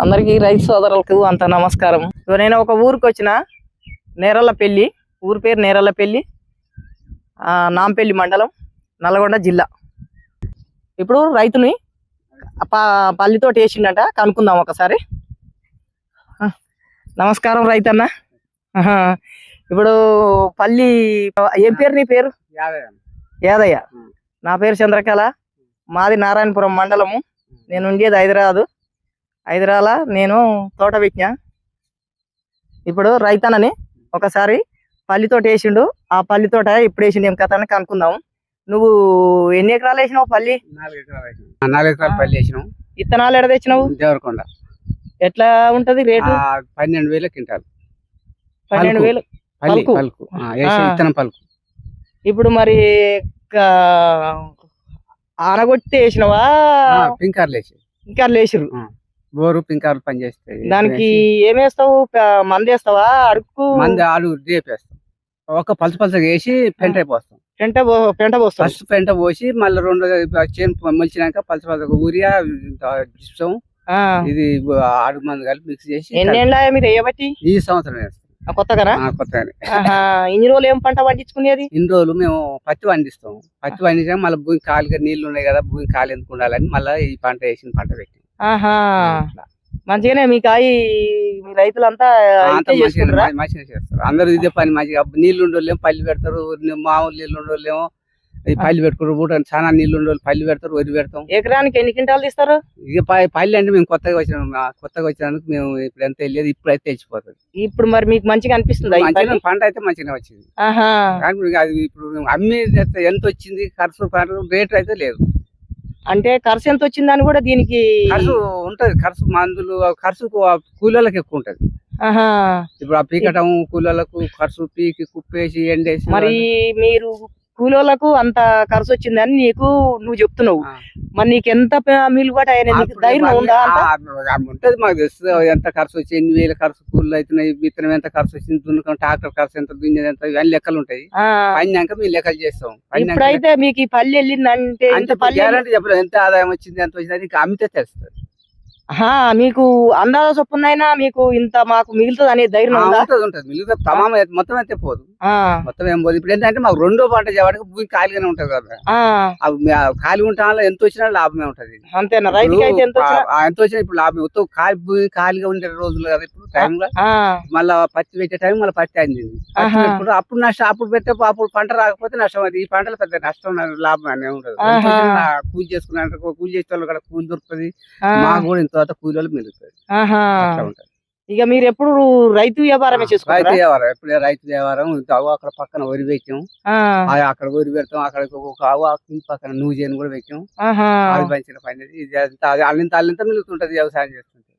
అందరికీ రైతు సోదరులకు అంత నమస్కారం. నేను ఒక ఊరికి వచ్చిన నేరళ్ళపల్లి ఊరి పేరు నేరళ్ళపల్లి నాంపల్లి మండలం నల్గొండ జిల్లా. ఇప్పుడు రైతుని ప- పల్లితోటి వేసిండట కనుక్కుందాం ఒకసారి. నమస్కారం రైతన్న. ఇప్పుడు పల్లి ఏం పేరు నీ పేరు? యాదయ్య నా పేరు చంద్రకళ. మాది నారాయణపురం మండలము. నేను ఉండేది హైదరాబాదు. హైదరాబాద్ నేను తోట పెట్టిన. ఇప్పుడు రైతన్నని ఒకసారి పల్లి తోట వేసిండు. ఆ పల్లి తోట ఇప్పుడు వేసిండు. ఏం కథ అని కనుక్కుందాం. నువ్వు ఎన్ని ఎకరాలు వేసినావు పల్లి? నాలుగు ఎకరాలు పల్లి వేసినాం. విత్తనాలు ఎడ తెచ్చినావు? దేవరకొండ. ఎట్లా ఉంటది రేటు? పన్నెండు వేల క్వింటాల్. పన్నెండు. వేలు. పలుకు. విత్తనం పలుకు. ఇప్పుడు మరి ఆనగొట్టి వేసినవా? పింకార్లు వేసి. ఇంకా లేచిరు బోరు పింకార్లు పనిచేస్తాయి దానికి ఏం వేస్తావు? ప- మందు వేస్తావా? అడుక్కు మంది ఆలు రేపేస్తాం ఒక పలస పలసగా వేసి పెంట అయిపోస్తాం పెంట పెంట పోస్తావు ఫస్ట్ పెంట పోసి మళ్ళీ రెండు చేను మొలిచినాక పలస పలసగా ఊరియా జిప్సం. ఇది ఆడు మంది కలిపి మిక్స్ చేసి ఎన్ని ఏళ్ళ మీరు వేయబట్టి? ఈ సంవత్సరం వేస్తాం. కొత్తగానా? ఇన్ని రోజులు ఏం పంట పండించుకునేది? ఇన్ని రోజులు మేము పత్తి పండిస్తాం. పత్తి పండించాక మళ్ళీ భూమి ఖాళీగా నీళ్ళు ఉన్నాయి కదా భూమి ఖాళీ ఎందుకు ఉండాలని మళ్ళీ ఈ పంట వేసిన పంట పెట్టాం ఆహా. మంచిగానే మీ కాయి మీ రైతులంతా మంచిగా చేస్తారు. అందరూ ఇదే పని మంచిగా. నీళ్ళు ఉండోళ్ళేమో పల్లి పెడతారు మామూలు నీళ్ళు ఉండోళ్ళేమో పల్లి పెట్టుకున్నారు పూట చాలా నీళ్ళు ఉండోళ్ళు పల్లి పెడతారు వరి పెడతాం. ఎకరానికి ఎన్ని క్వింటాలు తీస్తారు? ఇక పల్లి అంటే మేము కొత్తగా వచ్చినాం కొత్తగా వచ్చినందుకు మేము ఇప్పుడు ఎంత తెలియదు. ఇప్పుడు అయితే తెలిసిపోతుంది. ఇప్పుడు మరి మీకు మంచిగా అనిపిస్తుంది మంచిగా పంట అయితే మంచిగా వచ్చింది. కానీ అది ఇప్పుడు మేము అమ్మి ఎంత వచ్చింది? ఖర్చు ఖర్చు రేట్ అయితే లేదు. అంటే ఖర్చు ఎంత వచ్చిందని కూడా దీనికి ఖర్చు ఉంటది ఖర్చు మందులు ఖర్చు కూలీలకు ఎక్కువ ఉంటది. ఇప్పుడు ఆ పీకటం కూలీలకు ఖర్చు పీకి కుప్పేసి ఎండేసి మరి మీరు కూలోళ్ళకు అంత ఖర్చు వచ్చిందని నీకు నువ్వు చెప్తున్నావు. మరి నీకు ఎంత మిలుబాటు ధైర్యం ఉందా ఉంటది మాకు తెలుస్తుంది ఎంత ఖర్చు వచ్చి ఎన్ని వేల ఖర్చు కూలీలు అవుతున్నాయి విత్తనం ఎంత ఖర్చు వచ్చింది దున్నుకం ట్రాక్టర్ ఖర్చు ఎంత దున్నేది ఎంత ఇవన్నీ లెక్కలు ఉంటాయి. ఆ. పడినాక మేము లెక్కలు చేస్తాం. ఇప్పుడైతే మీకు ఈ పల్లి వెళ్ళిందంటే గ్యారంటీ చెప్పలేదు ఎంత ఆదాయం వచ్చింది ఎంత వచ్చింది అమ్మితే తెలుస్తుంది. మీకు అందాజ చొప్పునైనా మీకు ఇంత మాకు మిగులుతుంది అనే ధైర్యం ఉందా? ఉంటది తమామ మొత్తం అయితే పోదు. మొత్తం ఏం పోదు. ఇప్పుడు ఏంటంటే మాకు రెండో పంట చేయడానికి భూమి ఖాళీగానే ఉంటది కదా. ఖాళీ ఉంటాం ఎంత వచ్చినా లాభమే ఉంటది. అంతేనా? ఎంత వచ్చినా? ఇప్పుడు ఇప్పుడు లాభం మొత్తం ఖాళీ భూమి ఖాళీగా ఉండే రోజులు కదా ఇప్పుడు టైంలో ఆ, మళ్ళా పత్తి పెట్టే టైం మళ్ళీ పత్తి ఆహా. పెట్టుకుంటే అప్పుడు నష్టం అప్పుడు పెట్టే అప్పుడు పంట రాకపోతే నష్టం అది ఈ పంటలో పెద్ద నష్టం లాభం అనే. వచ్చినా కూలి చేసుకున్నారంటే కూలి చేసే వాళ్ళు కూడా కూలి దొరుకుతుంది. మాకు కూడా ఇంత కూలి వాళ్ళు మిగులుతుంది. అట్లా ఉంటది. ఇక మీరు ఎప్పుడు రైతు వ్యాపారమే రైతు చేసుకుంటారా? వ్యవహారం ఎప్పుడే రైతు వ్యవహారం అవు అక్కడ పక్కన వరి పెట్టాం అక్కడ వరి పెడతాం అక్కడ ఒక ఇంటి పక్కన చేయని కూడా పెట్టాం అది మంచిగా పని అల్లింత అల్లింత మిగులుతుంటది వ్యవసాయం చేస్తుంటే.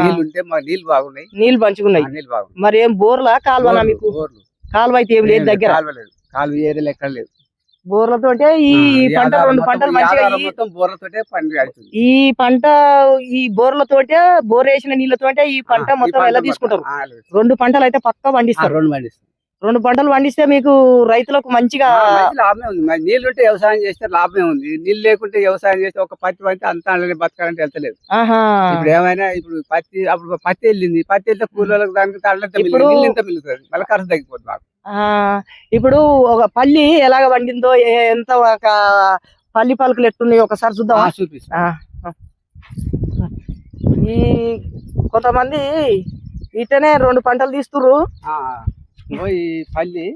నీళ్ళు ఉంటే నీళ్ళు బాగున్నాయి. నీళ్ళు పంచుకున్నాయి. నీళ్ళు బాగున్నాయి. మరి ఏం బోర్లా బోర్లు, మీకు? బోర్లు. కాలువ అయితే ఏం లేదు, దగ్గర? కాలువ లేదు. కాలువ ఏరియాలో ఎక్కడ లేదు బోర్లతో ఈ పంట రెండు పంటలు మంచిగా ఈ- బోర్లతోటే పంట ఈ బోర్లతోటే బోర్ వేసిన నీళ్ళతోటే ఈ పంట మొత్తం ఎలా. తీసుకుంటారు. రెండు పంటలు అయితే పక్కా పండిస్తారు. రెండు పండిస్తాం రెండు పంటలు పండిస్తే మీకు రైతులకు మంచిగా లాభమే ఉంది. నీళ్ళు ఉంటే వ్యవసాయం చేస్తే లాభమే ఉంది. నీళ్ళు లేకుంటే వ్యవసాయం చేస్తే ఒక పత్తి పంటే అంతా బతకాలంటే వెళ్తలేదు ఇప్పుడు ఏమైనా ఇప్పుడు పత్తి అప్పుడు పత్తి వెళ్ళింది. పత్తి వెళ్తే కూలీలకు దానికి ఎంత మిగులుతుంది. మళ్ళీ ఖర్చు తగ్గిపోతుంది ఇప్పుడు ఒక పల్లి ఎలాగ పండిందో ఎంత ఒక పల్లి పలుకులు ఎట్టున్నాయి ఒకసారి చూద్దాం చూపిస్తా. ఈ కొంతమంది ఇటనే రెండు పంటలు ఈ పల్లి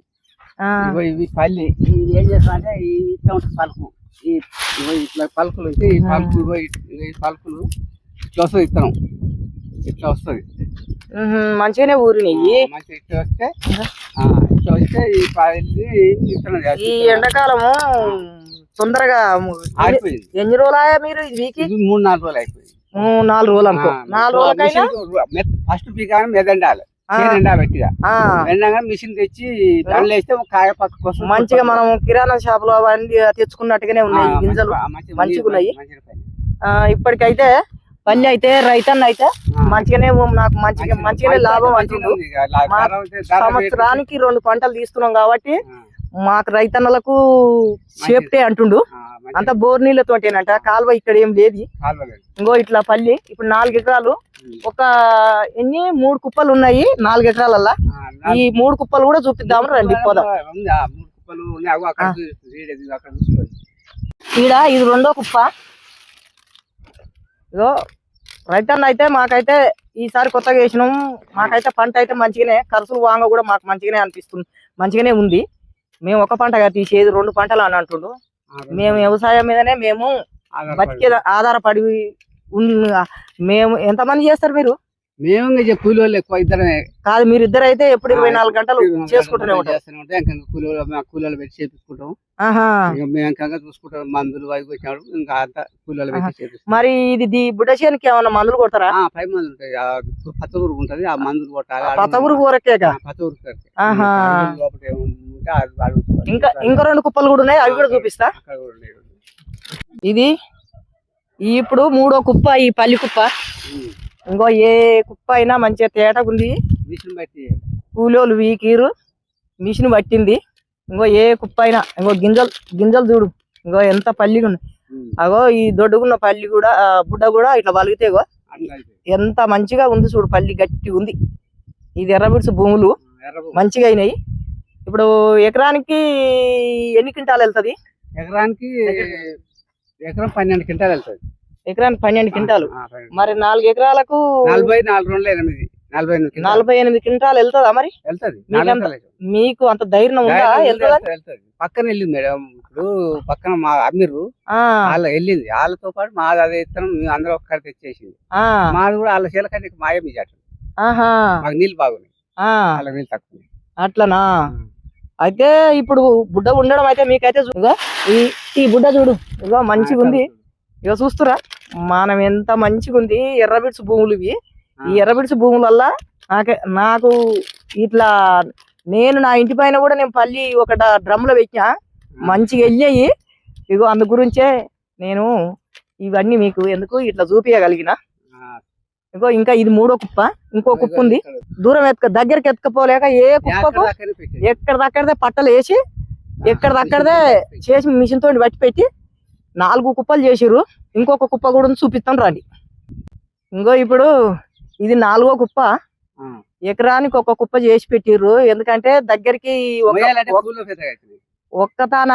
ఇవి పల్లి. ఇవి ఏం చేస్తామంటే ఈ ఇట్లా ఉంటుంది పలుకు. ఈ ఇట్లా పలుకులు ఈ పలుకు ఈ- పలుకులు ఇట్లా వస్తుంది ఇత్తనం. ఇట్లా వస్తుంది. మంచిగానే ఊరినాయి. మంచిగా ఇట్లా వస్తే వస్తే ఈ ఈ. ఎండాకాలము తొందరగా ఆగిపోయింది. ఎన్ని రోజులు మీరు వీకి? మూడు నాలుగు రోజులు అయిపోయింది. మూడు నాలుగు రోజులు అనుకో. నాలుగు రోజులకైనా? ఫస్ట్ పీకాని మెదండాలి. మిషన్ తెచ్చి వేస్తే కాయ పక్కకు వస్తుంది. మంచిగా మనం కిరాణా షాప్లో అవన్నీ తెచ్చుకున్నట్టుగానే ఉన్నాయి. గింజలు మంచిగా- ఉన్నాయి. ఇప్పటికైతే పల్లి అయితే రైతన్న అయితే మంచిగానే నాకు మంచిగా మంచిగా- మంచిగానే లాభం ధర సంవత్సరానికి రెండు పంటలు తీస్తున్నాం కాబట్టి మాకు రైతన్నలకు సేఫ్టీ అంటుండు. అంత బోర్ నీళ్ళతోటేనంట కాలువ ఇక్కడ ఏం లేదు. ఇంకో ఇట్లా పల్లి ఇప్పుడు నాలుగు ఎకరాలు. ఒక ఎన్ని? మూడు కుప్పలు ఉన్నాయి నాలుగు ఎకరాలల్లా. ఈ మూడు కుప్పలు కూడా చూపిద్దాం రండి పోదాం. ఈడ ఇది ఇది రెండో కుప్ప. ఇగో రైతన్న అయితే మాకైతే ఈసారి కొత్తగా వేసినాం. మాకైతే పంట అయితే మంచిగానే ఖర్చులు వాంగ కూడా మాకు మంచిగానే అనిపిస్తుంది. మంచిగానే ఉంది. మేము ఒక పంటగా తీసేది రెండు పంటలు అని అంటుండు. మేము వ్యవసాయం మీదనే మేము. బతికే ఆధారపడి మేము ఎంతమంది చేస్తారు మీరు? మేము కూలి వాళ్ళు ఎక్కువ ఇద్దరమే. కాదు మీరు ఇద్దరు అయితే ఎప్పుడు ఇరవై నాలుగు గంటలు చేసుకుంటూనే ఉంటాం ఇంకా కూలి వాళ్ళు కూలి వాళ్ళు పెట్టి చేపించుకుంటాం మేము ఇంకా చూసుకుంటాం. మందులు అవి వచ్చినాడు ఇంకా అంతా కూలి వాళ్ళు పెట్టి చేపిస్తాం. మరి ఇది ది బుడ్డ చేనుకి ఏమన్నా మందులు కొడతారా? పై మందులు ఉంటాయి. పచ్చ పురుగు ఉంటది. ఆ మందులు కొట్టాలి. పచ్చ పురుగు ఊరకేగా ఆ, పచ్చ ఏమైనా వాడు- ఇంకా ఇంకా రెండు కుప్పలు కూడా ఉన్నాయి. అవి కూడా చూపిస్తా. ఇది ఇప్పుడు మూడో కుప్ప ఈ పల్లి కుప్ప. ఇంకో ఏ కుప్ప అయినా మంచిగా తేటగుంది మిషన్ బట్టి. కూలోళ్ళు వీకీరు మిషన్ పట్టింది. ఇంకో ఏ కుప్ప అయినా ఇంకో గింజలు గింజలు చూడు. ఇంకో ఎంత పల్లిగా ఉన్నాయి. అగో ఈ దొడ్డుగున్న పల్లి కూడా బుడ్డ కూడా ఇట్లా వలిగితే ఇగో అట్లా అయితే. ఎంత మంచిగా ఉంది చూడు పల్లి గట్టి ఉంది. ఇది ఎర్రబిడ్స్ భూములు. మంచిగా అయినాయి. ఇప్పుడు ఎకరానికి ఎన్ని క్వింటాలు వెళ్తది? ఎకరానికి ఎకరం పన్నెండు క్వింటాలు వెళ్తుంది. ఎకరానికి పన్నెండు క్వింటాలు. మరి నాలుగు ఎకరాలకు నలభై నాలుగు రెండు ఎనిమిది. నలభై ఎనిమిది క్వింటాలు. నలభై ఎనిమిది క్వింటాలు వెళ్తుందా మరి? వెళ్తది. మీకు అంత ధైర్యం ఉందా? వెళ్తుందా. పక్కన వెళ్ళింది మేడం. ఇప్పుడు పక్కన మా అమ్మిర్రు వాళ్ళ వెళ్ళింది. వాళ్ళతో పాటు మాది అదే ఇత్తనం అందరం ఒక్కడి తెచ్చేసింది. మాది కూడా వాళ్ళ చీలకంటే మాయం ఇచ్చాట మాకు నీళ్ళు బాగున్నాయి. వాళ్ళకి నీళ్ళు తక్కువ. అట్లనా? అయితే ఇప్పుడు బుడ్డ ఉండడం అయితే మీకైతే చూ- ఇగో ఈ ఈ బుడ్డ చూడు. ఇగో మంచిగా ఉంది ఇగో చూస్తురా. మనం ఎంత మంచిగా ఉంది ఎర్రబిడ్స్ భూములు ఇవి ఈ ఎర్రబిడ్స్ భూములల్ల నాకే నాకు ఇట్లా నేను నా ఇంటి పైన కూడా నేను పల్లి ఒక డ్రమ్లో పెట్టినా మంచిగా వెళ్ళాయి ఇగో అందు గురించే నేను ఇవన్నీ మీకు ఎందుకు ఇట్లా చూపించగలిగిన ఇగో ఇంకా ఇది మూడో కుప్ప ఇంకో కుప్ప ఉంది. దూరం ఎత్తుక దగ్గరికి ఎత్తుకపోలేక ఏ కుప్పకు ఎక్కడ దాకానే పెట్టేది. ఎక్కడ దక్కడదే పట్టలు వేసి ఎక్కడ దక్కడదే చేసి మిషన్ తోటి పట్టి పెట్టి నాలుగు కుప్పలు చేసిర్రు. ఇంకొక కుప్ప కూడా చూపిస్తాను రండి ఇంకో ఇప్పుడు ఇది నాలుగో కుప్ప. ఎకరానికి ఒక కుప్ప చేసి పెట్టిర్రు. ఎందుకంటే దగ్గరికి. ఒక్కతాన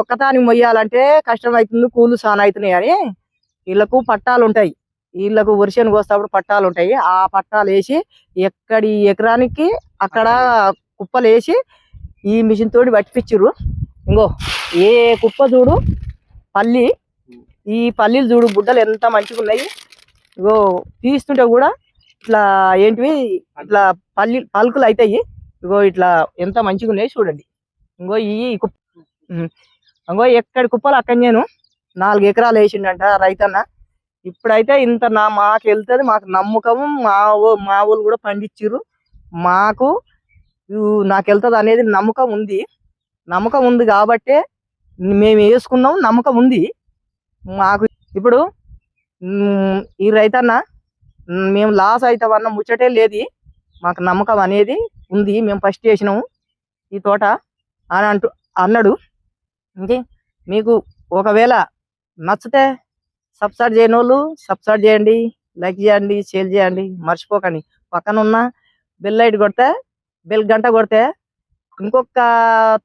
ఒక్కతానికి మొయ్యాలంటే కష్టం అవుతుంది కూలు సాన అవుతున్నాయి అని. వీళ్ళకు పట్టాలు ఉంటాయి. వీళ్ళకు వర్షానికి వస్తేప్పుడు పట్టాలు ఉంటాయి. ఆ పట్టాలు వేసి ఎక్కడి ఎకరానికి అక్కడ కుప్పలు వేసి ఈ మిషన్ తోటి పట్టిపిచ్చిర్రు. ఇంకో ఏ కుప్ప చూడు పల్లి ఈ పల్లీలు చూడు బుడ్డలు ఎంత మంచిగా ఉన్నాయి. ఇగో తీస్తుంటే కూడా ఇట్లా ఏంటివి ఇట్లా పల్లి పలుకులు అవుతాయి ఇగో ఇట్లా ఎంత మంచిగా ఉన్నాయి చూడండి. ఇంకో ఈ కుప్ప ఇంకో ఎక్కడి కుప్పలు అక్కడ నేను నాలుగు ఎకరాలు వేసిండంట రైతన్న. ఇప్పుడైతే ఇంత నా మాకు వెళ్తుంది మాకు నమ్మకం మా మా ఊళ్ళు కూడా పండించారు మాకు నాకు వెళ్తుంది అనేది నమ్మకం ఉంది. నమ్మకం ఉంది కాబట్టే మేము వేసుకున్నాం నమ్మకం ఉంది. మాకు ఇప్పుడు ఈ రైతన్న మేము లాస్ అవుతామన్న ముచ్చటే లేదు. మాకు నమ్మకం అనేది ఉంది. మేము ఫస్ట్ చేసినాము ఈ తోట అని అంటూ అన్నాడు. ఇంకే మీకు ఒకవేళ నచ్చితే సబ్స్క్రైబ్ చేయని వాళ్ళు సబ్స్క్రైబ్ చేయండి లైక్ చేయండి షేర్ చేయండి. మర్చిపోకండి. పక్కన ఉన్న బెల్ లైట్ కొడితే బెల్ గంట కొడితే ఇంకొక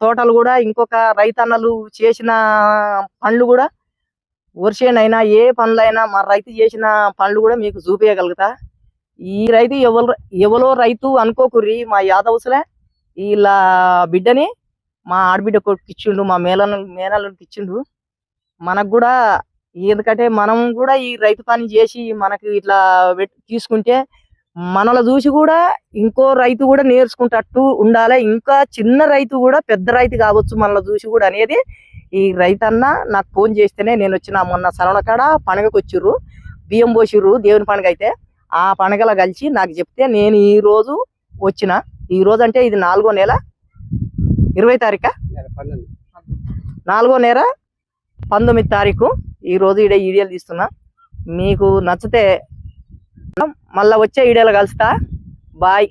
తోటలు కూడా ఇంకొక రైతన్నలు చేసిన పండ్లు కూడా వర్షేనైనా ఏ పనులైనా మా రైతు చేసిన పనులు కూడా మీకు చూపించగలుగుతా ఈ రైతు ఎవరు ఎవరో రైతు అనుకోకుర్రి మా యాదవ్స్లే వీళ్ళ బిడ్డని మా ఆడబిడ్డ కొడుకు ఇచ్చిండు మా మేళను మేనల్లుడికి ఇచ్చిండు మనకు కూడా ఎందుకంటే మనం కూడా ఈ రైతు పని చేసి మనకి ఇట్లా తీసుకుంటే మనలో చూసి కూడా ఇంకో రైతు కూడా నేర్చుకుంటట్టు ఉండాలి. ఇంకా చిన్న రైతు కూడా పెద్ద రైతు కావచ్చు మనలో చూసి కూడా అనేది ఈ రైతన్న నాకు ఫోన్ చేస్తేనే నేను వచ్చిన మొన్న సరవణ కాడ పండగకు వచ్చిర్రు. బియ్యం పోసిర్రు దేవుని పండుగ అయితే ఆ పండగలో కలిసి నాకు చెప్తే నేను ఈ రోజు వచ్చిన. ఈ రోజు అంటే ఇది నాలుగో నెల ఇరవై తారీఖా. నాలుగో నెల పంతొమ్మిది తారీఖు. ఈ రోజు ఈడ ఈడియోలు తీస్తున్నా. మీకు నచ్చితే మళ్ళా వచ్చే వీడియోలో కలుస్తా. బాయ్.